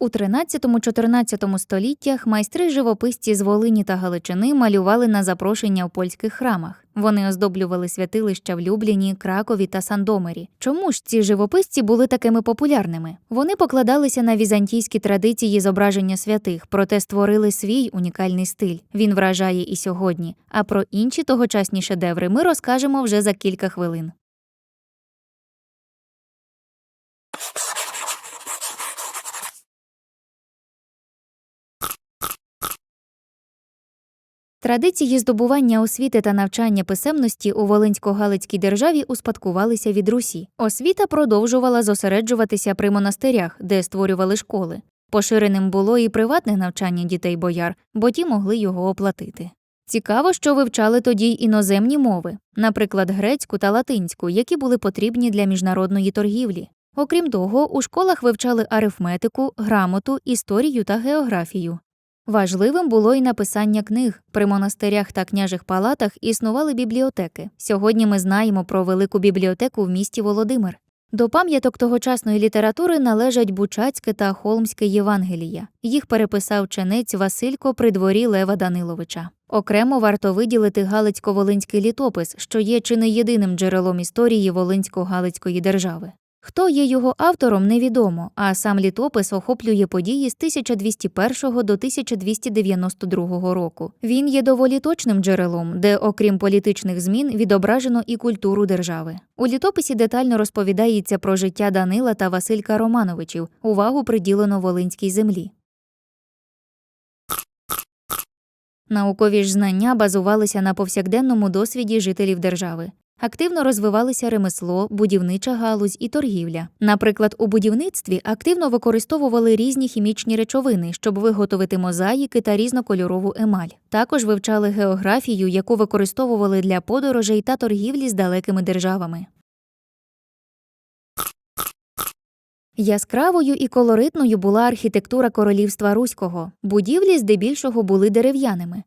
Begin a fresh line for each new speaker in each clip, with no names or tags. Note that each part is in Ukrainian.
У 13-14 століттях майстри живописці з Волині та Галичини малювали на запрошення в польських храмах. Вони оздоблювали святилища в Любліні, Кракові та Сандомирі. Чому ж ці живописці були такими популярними? Вони покладалися на візантійські традиції зображення святих, проте створили свій унікальний стиль. Він вражає і сьогодні. А про інші тогочасні шедеври ми розкажемо вже за кілька хвилин. Традиції здобування освіти та навчання писемності у Волинсько-Галицькій державі успадкувалися від Русі. Освіта продовжувала зосереджуватися при монастирях, де створювали школи. Поширеним було і приватне навчання дітей бояр, бо ті могли його оплатити. Цікаво, що вивчали тоді й іноземні мови, наприклад, грецьку та латинську, які були потрібні для міжнародної торгівлі. Окрім того, у школах вивчали арифметику, грамоту, історію та географію. Важливим було й написання книг. При монастирях та княжих палатах існували бібліотеки. Сьогодні ми знаємо про велику бібліотеку в місті Володимир. До пам'яток тогочасної літератури належать Бучацьке та Холмське Євангелія. Їх переписав ченець Василько при дворі Лева Даниловича. Окремо варто виділити Галицько-Волинський літопис, що є чи не єдиним джерелом історії Волинсько-Галицької держави. Хто є його автором, невідомо, а сам літопис охоплює події з 1201 до 1292 року. Він є доволі точним джерелом, де, окрім політичних змін, відображено і культуру держави. У літописі детально розповідається про життя Данила та Василька Романовичів. Увагу приділено Волинській землі. Наукові ж знання базувалися на повсякденному досвіді жителів держави. Активно розвивалися ремесло, будівнича галузь і торгівля. Наприклад, у будівництві активно використовували різні хімічні речовини, щоб виготовити мозаїки та різнокольорову емаль. Також вивчали географію, яку використовували для подорожей та торгівлі з далекими державами. Яскравою і колоритною була архітектура королівства Руського. Будівлі здебільшого були дерев'яними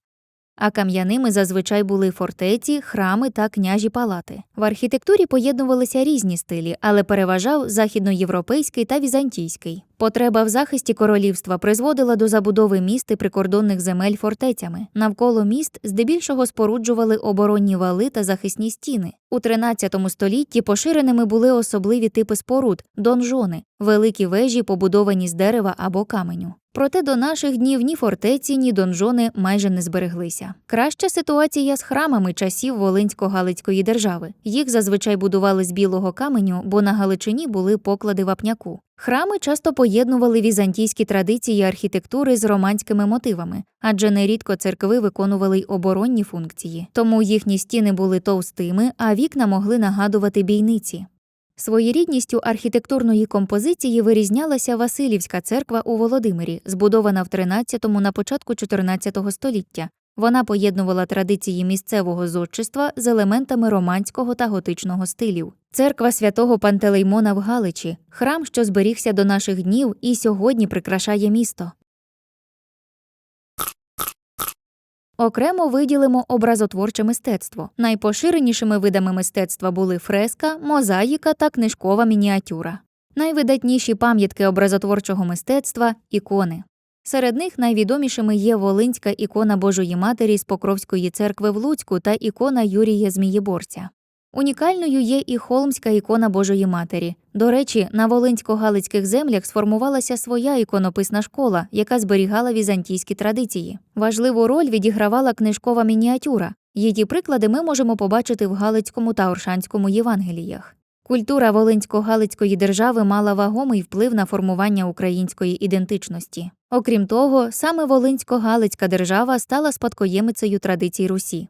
а кам'яними зазвичай були фортеці, храми та княжі палати. В архітектурі поєднувалися різні стилі, але переважав західноєвропейський та візантійський. Потреба в захисті королівства призводила до забудови міст і прикордонних земель фортецями. Навколо міст здебільшого споруджували оборонні вали та захисні стіни. У 13 столітті поширеними були особливі типи споруд донжони, великі вежі, побудовані з дерева або каменю. Проте до наших днів ні фортеці, ні донжони майже не збереглися. Краща ситуація з храмами часів Волинсько-Галицької держави. Їх зазвичай будували з білого каменю, бо на Галичині були поклади вапняку. Храми часто поєднували візантійські традиції архітектури з романськими мотивами, адже нерідко церкви виконували й оборонні функції, тому їхні стіни були товстими, а вікна могли нагадувати бійниці. Своєрідністю архітектурної композиції вирізнялася Василівська церква у Володимирі, збудована в 13-му на початку 14 століття. Вона поєднувала традиції місцевого зодчества з елементами романського та готичного стилів. Церква святого Пантелеймона в Галичі, храм, що зберігся до наших днів і сьогодні прикрашає місто. Окремо виділимо образотворче мистецтво. Найпоширенішими видами мистецтва були фреска, мозаїка та книжкова мініатюра. Найвидатніші пам'ятки образотворчого мистецтва ікони. Серед них найвідомішими є Волинська ікона Божої Матері з Покровської церкви в Луцьку та ікона Юрія Змієборця. Унікальною є і холмська ікона Божої Матері. До речі, на волинсько-галицьких землях сформувалася своя іконописна школа, яка зберігала візантійські традиції. Важливу роль відігравала книжкова мініатюра. Її приклади ми можемо побачити в Галицькому та Оршанському Євангеліях. Культура Волинсько-Галицької держави мала вагомий вплив на формування української ідентичності. Окрім того, саме Волинсько-Галицька держава стала спадкоємицею традицій Русі.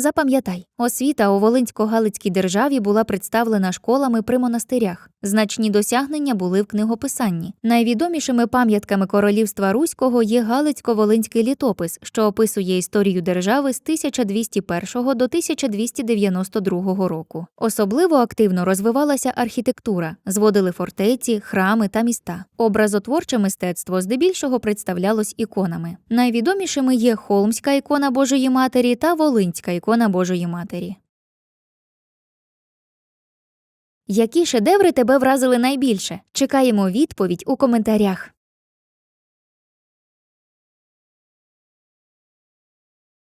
Запам'ятай, освіта у Волинсько-Галицькій державі була представлена школами при монастирях. Значні досягнення були в книгописанні. Найвідомішими пам'ятками королівства Руського є Галицько-Волинський літопис, що описує історію держави з 1201 до 1292 року. Особливо активно розвивалася архітектура, зводили фортеці, храми та міста. Образотворче мистецтво здебільшого представлялось іконами. Найвідомішими є Холмська ікона Божої Матері та Волинська ікона Божої Матері. Які шедеври тебе вразили найбільше? Чекаємо відповідь у коментарях.